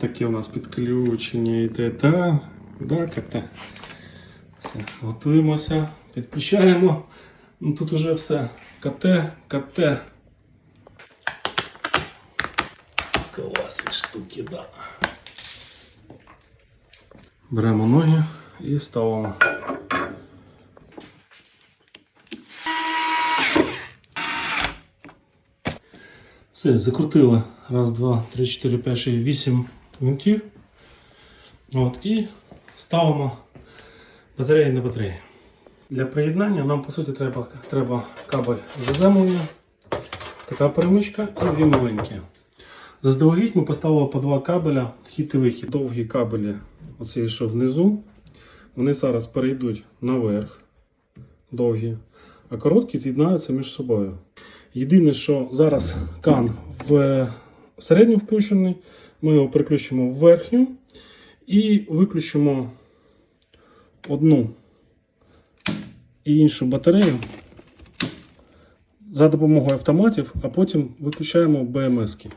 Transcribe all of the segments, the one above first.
таке у нас підключення йде. Та, КТ. Все, готуємося, підключаємо. Ну тут уже все. КТ, КТ. Класні штуки, да. Беремо ноги і ставимо. Все, закрутили. Раз, два, три, чотири, п'ять, шість, вісім гвинтів. От, і ставимо батареї на батареї. Для приєднання нам по суті треба, треба кабель заземлення, така перемичка і дві маленькі. Заздалегідь ми поставили по два кабеля, вхід і вихід. Довгі кабелі, оці що внизу, вони зараз перейдуть наверх, довгі, а короткі з'єднаються між собою. Єдине, що зараз кан в середню включений, ми його переключимо в верхню і виключимо одну і іншу батарею за допомогою автоматів, а потім виключаємо БМС-ки.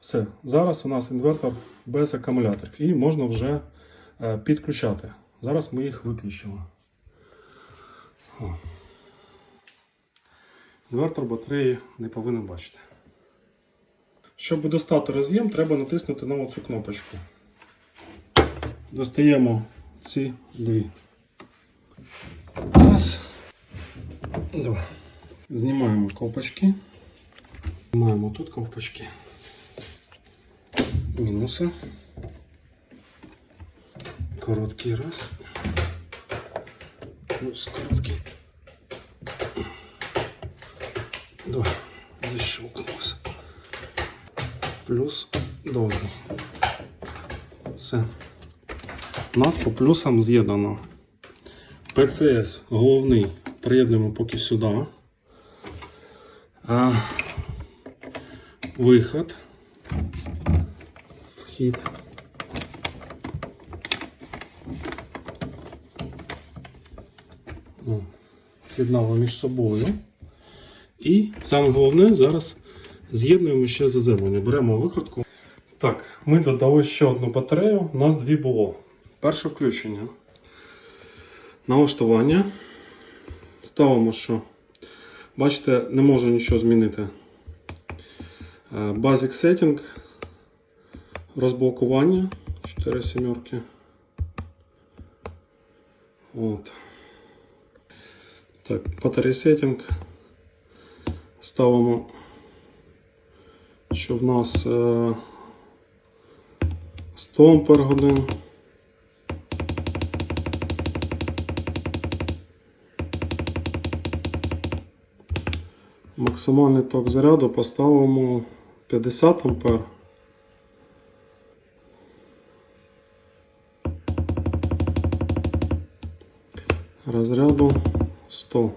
Все, зараз у нас інвертор без акумуляторів і можна вже е, підключати. Зараз ми їх виключимо. Інвертор батареї не повинен бачити. Щоб достати роз'єм, треба натиснути на оцю кнопочку. Достаємо ці дві. Раз. Два. Знімаємо ковпачки. Знімаємо тут ковпачки. Мінуси. Короткий раз. Плюс короткий. Два. Защелкнулося. Плюс довгий. Все. У нас по плюсам з'єднано. ПЦС головний приєднуємо поки сюди. А, виход. Вхід. З'єднали між собою. І саме головне зараз з'єднуємо ще заземлення. Беремо викрутку. Так, ми додали ще одну батарею. У нас дві було. Перше включення. Налаштування. Ставимо, що. Бачите, не можу нічого змінити. Е, Basic Setting. Розблокування. 4 сімерки. От. Так, батарея сеттинг. Ставимо, що в нас е, 100 ампер годин. Максимальний ток заряду поставимо 50 ампер. Розряду 100.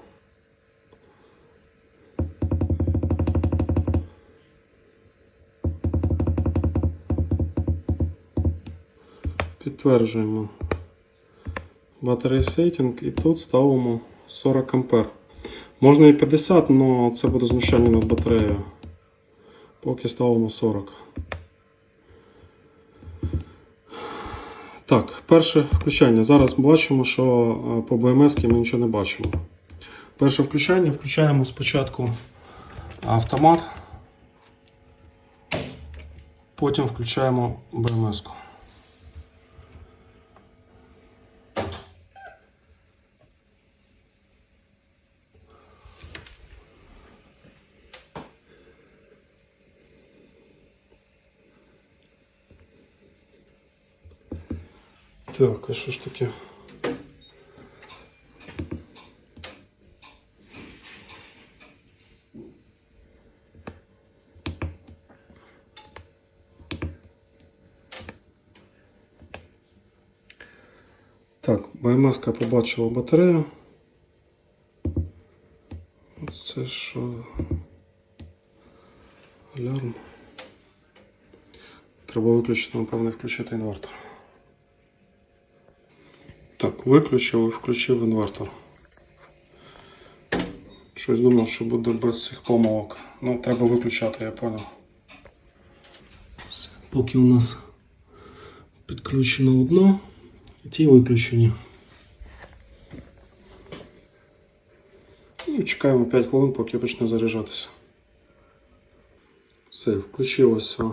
Підтверджуємо батарей сеттинг і тут ставимо 40 ампер. Можна і 50, але це буде знущання над батареєю. Поки ставимо 40. Так, перше включання. Зараз бачимо, що е, по БМС ми нічого не бачимо. Перше включання включаємо спочатку автомат, потім включаємо БМС. Так, а що ж таке? Так, БМС побачила батарею. Це що? Алярм. Треба виключити, напевно, включити інвертор. Так, виключив і включив інвертор. Щось думав, що буде без цих помилок. Ну, треба виключати, я понял. Все, поки у нас підключено одно, і ті виключені. Ну, чекаємо 5 хвилин, поки почне заряджатися. Все, включилося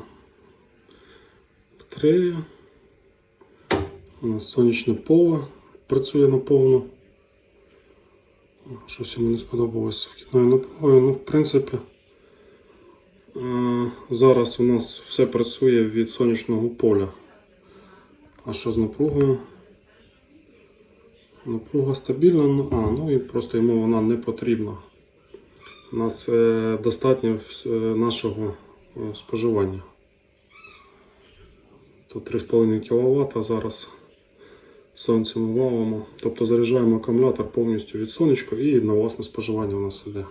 батарея. У нас сонячне поле працює наповну. Щось йому не сподобалося вхідною напругою. Ну, в принципі, е, зараз у нас все працює від сонячного поля. А що з напругою? Напруга стабільна, ну, а, ну і просто йому вона не потрібна. У нас е, достатньо е, нашого споживання. То 3,5 кВт, зараз сонцем валимо. Тобто заряджаємо акумулятор повністю від сонечка і на власне споживання у нас іде.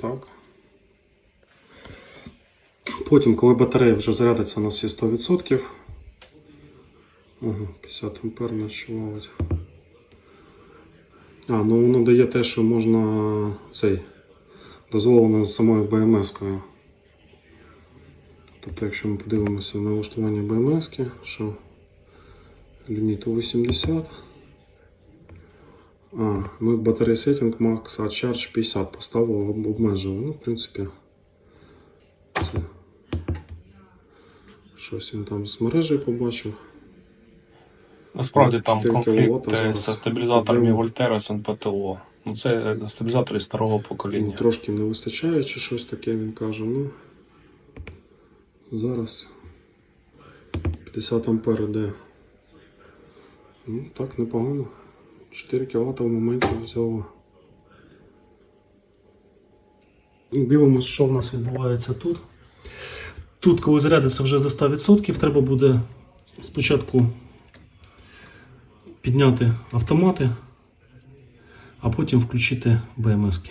Так. Потім, коли батарея вже зарядиться, у нас є 100%. Ага, 50 ампер наче. А, ну воно дає те, що можна цей дозволено самою BMS-кою. Тобто, якщо ми подивимося на влаштування BMS, що ліміт 80. А, ми батарея сеттинг Max Charge 50 поставили, об- обмежили. Ну, в принципі, це щось він там з мережею побачив. Насправді там 4 конфлікт е, зі стабілізаторами Вольтера з НПТО. Ну це е, стабілізатори старого Ну, покоління. трошки не вистачає чи щось таке, він каже. Ну, зараз 50 ампер іде. Ну, так, непогано. 4 кВт в моменті взяло. Дивимося, що в нас відбувається тут. Тут, коли зарядиться вже до 100%, треба буде спочатку підняти автомати, а потім включити БМС. -ки.